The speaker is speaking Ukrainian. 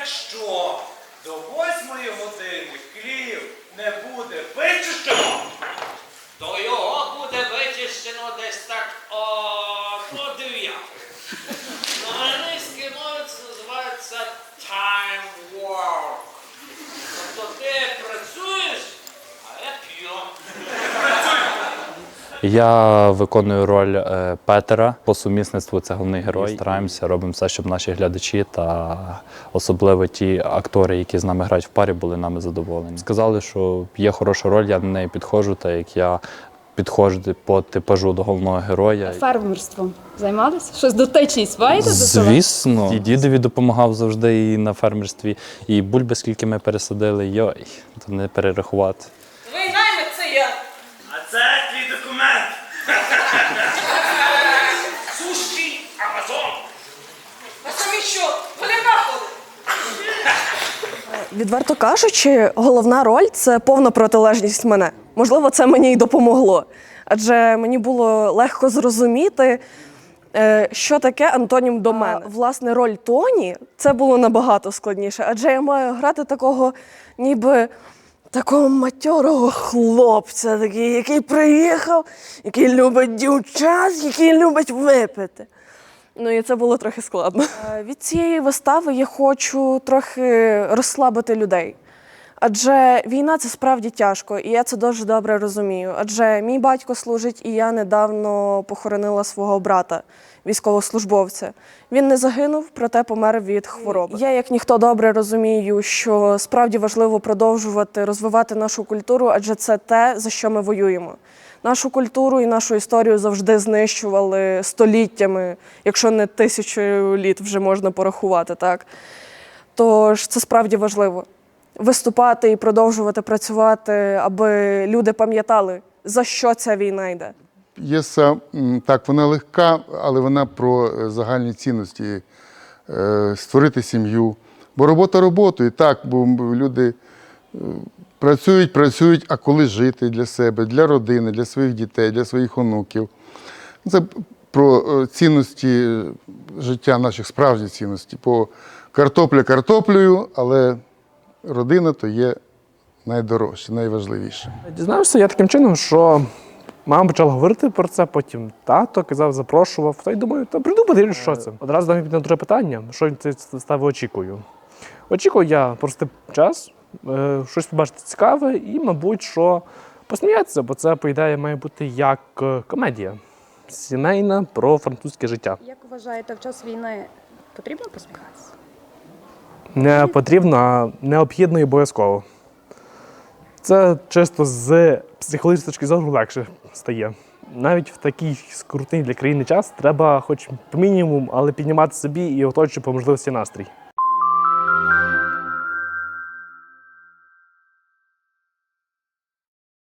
якщо до восьмої години Київ не буде вичищено, то його буде вичищено десь так. о... Я виконую роль е, Петера по сумісництву. Це головний герой. Стараємося, робимо все, щоб наші глядачі та особливо ті актори, які з нами грають в парі, були нами задоволені. Сказали, що є хороша роль, я на неї підходжу, так як я підходжу по типажу до головного героя. Фермерством займалися? Щось дотичність маєте до цього? Звісно, і дідові допомагав завжди і на фермерстві, і бульби, скільки ми пересадили, йой, то не перерахувати. Твій наймит це я. А це твій документ. Сущий Амазон. А самі що? Поляка ходить. Відверто кажучи, головна роль це повна протилежність мене. Можливо, це мені й допомогло. Адже мені було легко зрозуміти, е, що таке антонім до мене. Власне, роль Тоні це було набагато складніше, адже я маю грати такого, ніби такого матьорого хлопця, такий, який приїхав, який любить дівчат, який любить випити. Ну і це було трохи складно. Е, Від цієї вистави я хочу трохи розслабити людей. Адже війна це справді тяжко, і я це дуже добре розумію. Адже мій батько служить, і я недавно похоронила свого брата, військовослужбовця. Він не загинув, проте помер від хвороби. Я, як ніхто добре розумію, що справді важливо продовжувати розвивати нашу культуру, адже це те, за що ми воюємо. Нашу культуру і нашу історію завжди знищували століттями, якщо не тисячу літ вже можна порахувати, так? Тож це справді важливо. Виступати і продовжувати працювати, аби люди пам'ятали, за що ця війна йде. П'єса так, вона легка, але вона про е, загальні цінності е, створити сім'ю. Бо робота роботою, так, бо люди е, працюють, працюють, а коли жити для себе, для родини, для своїх дітей, для своїх онуків. Це про цінності життя, наших справжніх цінності. По картопля картоплею, але родина то є найдорожче, найважливіше. Дізнався я таким чином, що мама почала говорити про це, потім тато казав, запрошував. Та й думаю, та прийду подивлюсь, що це. Одразу мені на друге питання, що він це ставив очікую. Очікую я просто час, е, щось побачити цікаве і, мабуть, що посміятися, бо це, по ідеї, має бути як е, комедія сімейна про французьке життя. Як вважаєте, в час війни потрібно посміхатися? Не потрібно, а необхідно і обов'язково. Це чисто з психологічної точки зору легше стає. Навіть в такий скрутний для країни час треба, хоч мінімум, але піднімати собі і оточувати по можливості настрій.